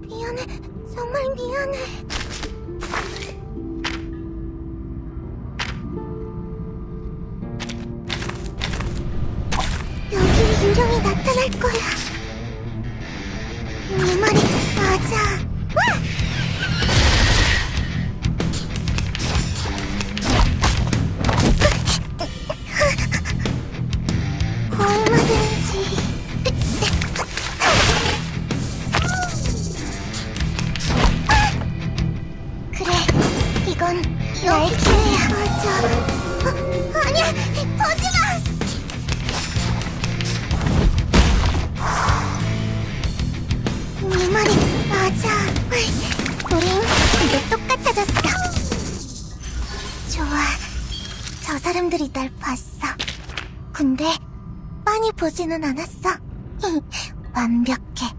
미안해. 정말 미안해. 여기 인형이 나타날 거야. 이건 나의 기회야. 맞아. 어, 아니야, 보지 마. 네 말이 맞아. 우린 이제 똑같아졌어. 좋아. 저 사람들이 날 봤어. 근데 빤히 보지는 않았어. 완벽해.